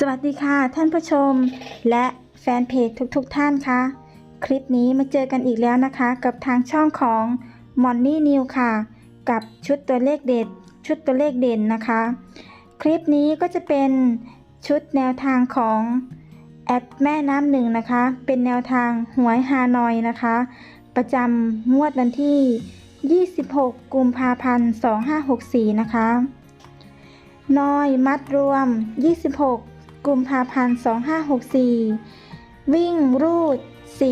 สวัสดีค่ะท่านผู้ชม และแฟนเพจทุกๆทท่านคะคลิปนี้มาเจอกันอีกแล้วนะคะ กับทางช่องของมอนนี่นิวค่ะ กับชุดตัวเลขเด็ด ชุดตัวเลขเด่นนะคะ คลิปนี้ก็จะเป็นชุดแนวทางของแอดแม่น้ำหนึ่งนะคะ เป็นแนวทางหวยฮานอยนะคะ ประจำงวดวันที่ 26 กุมภาพันธ์ 2564 นะคะนอยมัดรวม 26 กุมภาพันธ์ 2564 วิ่งรูด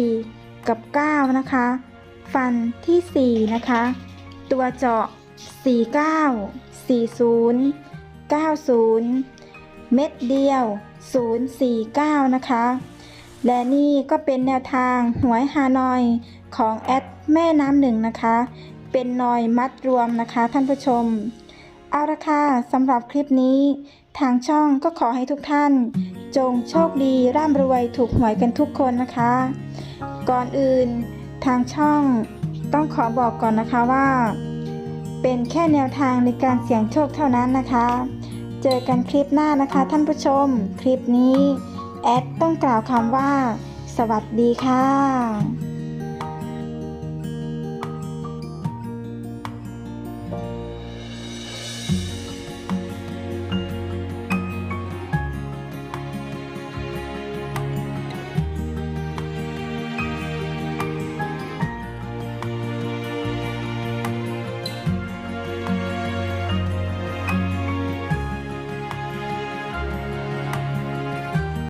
4 กับ 9 นะคะ ฟันที่ 4 นะคะ ตัวเจาะ 49 40 90 เม็ดเดียว 049 นะคะ และนี่ก็เป็นแนวทางหวยฮานอยของแอดแม่น้ำหนึ่งนะคะ เป็นนอยมัดรวมนะคะท่านผู้ชม เอาละค่ะสำหรับคลิปนี้ ทางช่องก็ขอให้ทุกท่าน จงโชคดีร่ำรวยถูกหวยกันทุกคนนะคะ ก่อนอื่นทางช่องต้องขอบอกก่อนนะคะว่า เป็นแค่แนวทางในการเสี่ยงโชคเท่านั้นนะคะ เจอกันคลิปหน้านะคะท่านผู้ชม คลิปนี้ แอดต้องกล่าวคำว่า สวัสดีค่ะ